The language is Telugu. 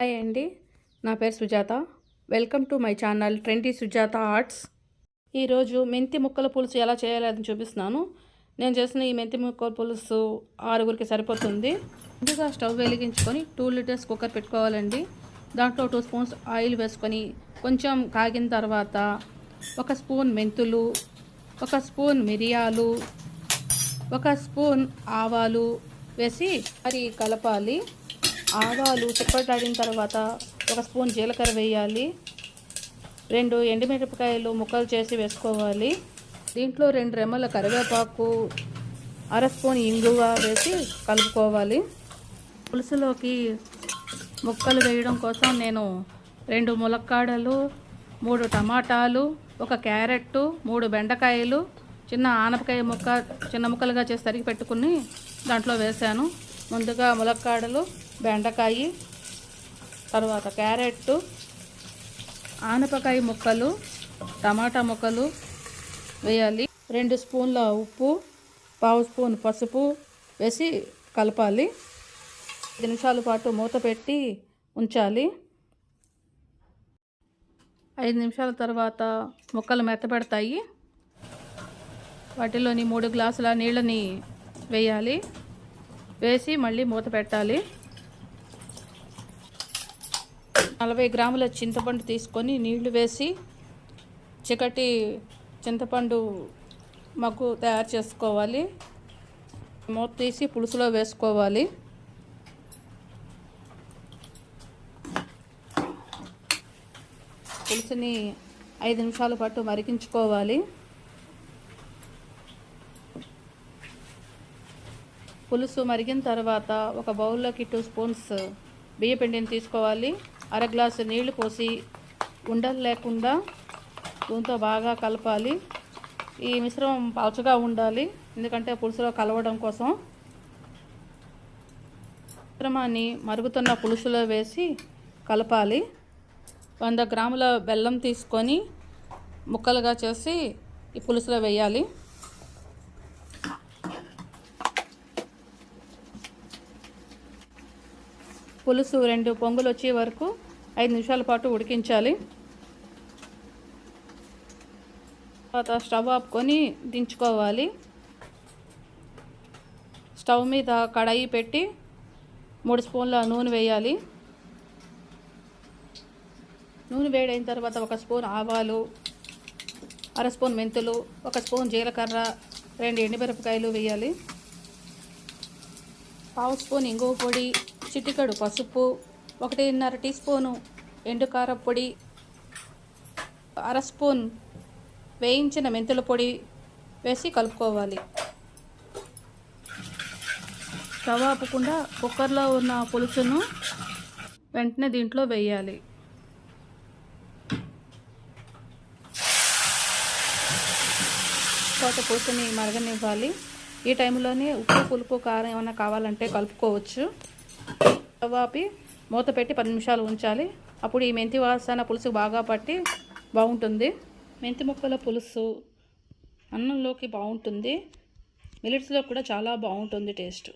హాయ్ అండి. నా పేరు Sujatha. Welcome to my channel twenty Sujatha arts. ఈరోజు మెంతి ముక్కల పులుసు ఎలా చేయాలని చూపిస్తున్నాను. నేను చేసిన ఈ మెంతి ముక్కల పులుసు ఆరుగురికి సరిపోతుంది. ముందుగా స్టవ్ వెలిగించుకొని టూ లీటర్స్ కుక్కర్ పెట్టుకోవాలండి. దాంట్లో టూ స్పూన్స్ ఆయిల్ వేసుకొని కొంచెం కాగిన తర్వాత ఒక స్పూన్ మెంతులు ఒక స్పూన్ మిరియాలు ఒక స్పూన్ ఆవాలు వేసి మరి కలపాలి. ఆవాలు చిప్పటాడిన తర్వాత ఒక స్పూన్ జీలకర్ర వేయాలి. రెండు ఎండుమిరపకాయలు ముక్కలు చేసి వేసుకోవాలి. దీంట్లో రెండు రెమ్మల కరివేపాకు అర స్పూన్ ఇంగువ వేసి కలుపుకోవాలి. పులుసులోకి ముక్కలు వేయడం కోసం నేను రెండు ములక్కాడలు మూడు టమాటాలు ఒక క్యారెట్ మూడు బెండకాయలు చిన్న ఆనపకాయ ముక్క చిన్న ముక్కలుగా చేసి తరిగి పెట్టుకుని దాంట్లో వేశాను. ముందుగా ములక్కాడలు బెండకాయ తర్వాత క్యారెట్ ఆనపకాయ ముక్కలు టమాటా ముక్కలు వేయాలి. రెండు స్పూన్ల ఉప్పు పావు స్పూన్ పసుపు వేసి కలపాలి. ఐదు నిమిషాల పాటు మూత పెట్టి ఉంచాలి. ఐదు నిమిషాల తర్వాత ముక్కలు మెత్తపడతాయి వాటిలోని మూడు గ్లాసుల నీళ్ళని వేయాలి. వేసి మళ్ళీ మూత పెట్టాలి. నలభై గ్రాముల చింతపండు తీసుకొని నీళ్ళు వేసి చికటి చింతపండు మగ్గు తయారు చేసుకోవాలి. మూత తీసి పులుసులో వేసుకోవాలి. పులుసుని ఐదు నిమిషాల పాటు మరిగించుకోవాలి. పులుసు మరిగిన తర్వాత ఒక బౌల్లోకి టూ స్పూన్స్ బియ్యపిండిని తీసుకోవాలి. అర గ్లాసు నీళ్ళు పోసి ఉండలు లేకుండా దీంతో బాగా కలపాలి. ఈ మిశ్రమం పలచగా ఉండాలి. ఎందుకంటే పులుసులో కలవడం కోసం మిశ్రమాన్ని మరుగుతున్న పులుసులో వేసి కలపాలి. వంద గ్రాముల బెల్లం తీసుకొని ముక్కలుగా చేసి ఈ పులుసులో వేయాలి. పులుసు రెండు పొంగులు వచ్చే వరకు ఐదు నిమిషాల పాటు ఉడికించాలి. తర్వాత స్టవ్ ఆపుకొని దించుకోవాలి. స్టవ్ మీద కడాయి పెట్టి మూడు స్పూన్ల నూనె వేయాలి. నూనె వేడైన తర్వాత ఒక స్పూన్ ఆవాలు అర స్పూన్ మెంతులు ఒక స్పూన్ జీలకర్ర రెండు ఎండుమిరపకాయలు వేయాలి. పావు స్పూన్ ఇంగువ పొడి చిటికడు పసుపు ఒకటిన్నర టీ స్పూను ఎండు పొడి అర స్పూన్ వేయించిన మెంతుల పొడి వేసి కలుపుకోవాలి. స్టవ్ ఆపకుండా కుక్కర్లో ఉన్న పులుసును వెంటనే దీంట్లో వేయాలి. తోట పులుసుని మరగనివ్వాలి. ఈ టైంలోనే ఉప్పు పులుపు కారం ఏమైనా కావాలంటే కలుపుకోవచ్చు. ఆపి మూత పెట్టి పది నిమిషాలు ఉంచాలి. అప్పుడు ఈ మెంతి వాసన పులుసు బాగా పట్టి బాగుంటుంది. మెంతి ముక్కల పులుసు అన్నంలోకి బాగుంటుంది. మిలిట్స్లో కూడా చాలా బాగుంటుంది టేస్ట్.